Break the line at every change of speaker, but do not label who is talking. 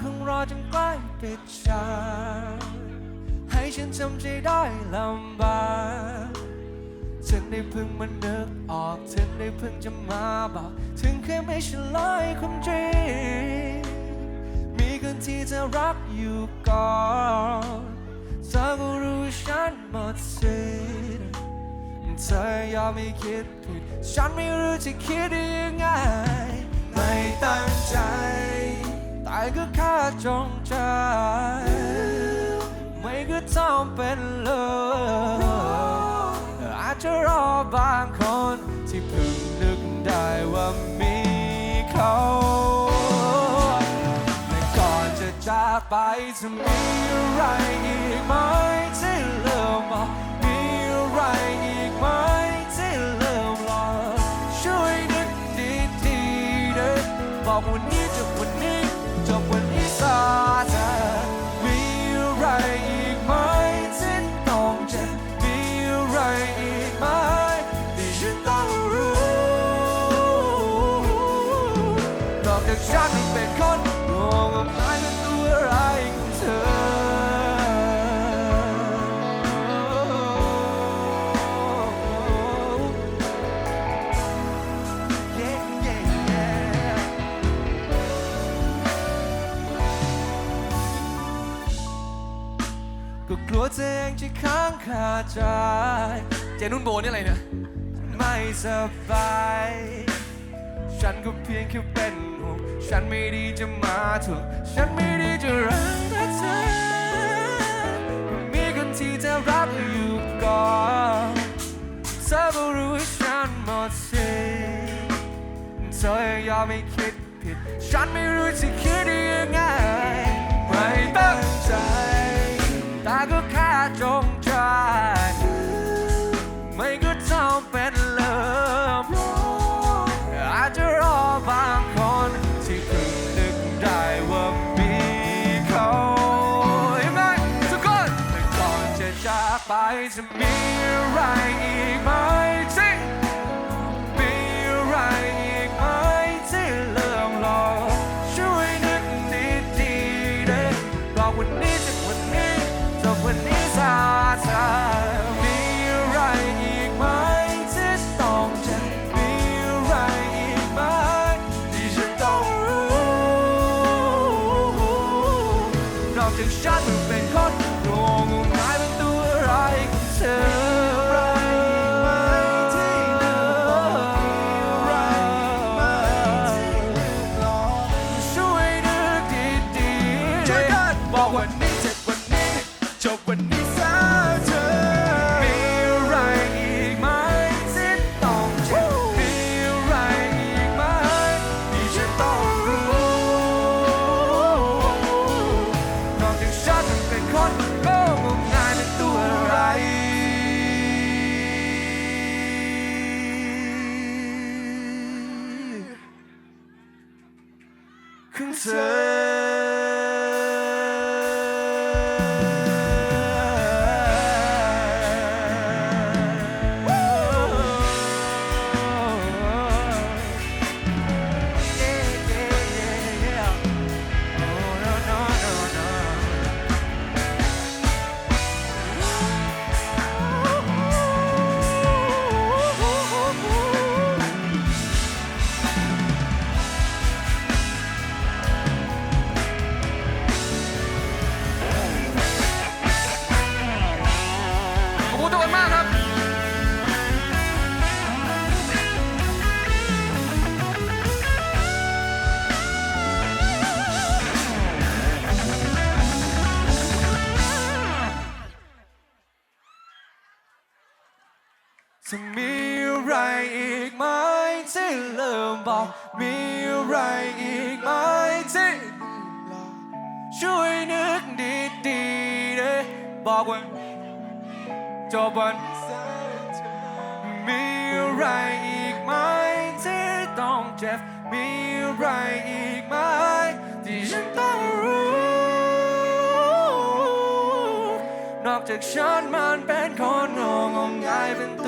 คงรอจนใกล้ปิดฉากให้ฉันจำใจได้ลำบากฉันได้เพิ่งมานึกออกฉันได้เพิ่งจะมาบอก ถึงแค่ไม่เฉลยความจริงมีคนที่จะรักอยู่ก่อนเธอก็รู้ฉันหมดสิทธิ์เธอยอมไม่คิดผิด ฉันไม่รู้จะคิดได้ยังไง ไม่ตั้งใจ แต่ก็แค่จงใจ ไม่ก็ทำเป็นเลยอาจจะรอบางคนที่เพิ่งนึกได้ว่ามีเขาและก่อนจะจากไปจะมีอะไรอีกไหม นอกจากฉันเป็นคนงงงายเป็นตัวอะไรของเธอ Yeah, yeah, yeah. ก็กลัวเธอเองจะค้างคาใจ
เจนุ่นโบนี่อะไรเนี่ย
ไม่สบาย ฉันก็เพียงแค่เป็นห่วงฉันไม่ดีจะมาถูกฉันไม่ดีจะรักแต่เธอมีคนที่จะรักอยู่ก่อนเธอก็รู้ว่าฉันหมดสิเธอยอมไม่คิดผิด ฉันไม่รู้จะคิดยังไงไม่ บางคนที่เพิ่งนึกได้ว่ามีเขาเห็นไหมทุกคนแต่ก่อนจะจากไปจะมีอะไรอีกไหมที่มีอะไรอีกไหมที่เลื่อมลอยช่วยนึกดีๆได้บอกวันนี้จากวันนี้จบวันนี้ซาซา นอกจากฉันมันเป็นคนโง่งมงายเป็นตัวอะไรของเธออะไรที่เหลืออะไรไหมที่เหลือช่วยนึกดีๆ
ฉัน
บอกวันนี้เจ็บวันนี้จบวันนี้ ขอ จะมีอะไรอีกไหมที่เริ่มบอกมีอะไรอีกไหมที่ช่วยนึกดีๆเด้บอกว่าจบวันมีอะไรอีกไหมที่ต้องเจ็บมีอะไรอีกไหมที่ฉันต้องรู้ นอกจากฉันมันเป็นคนงงงงายเป็นตัว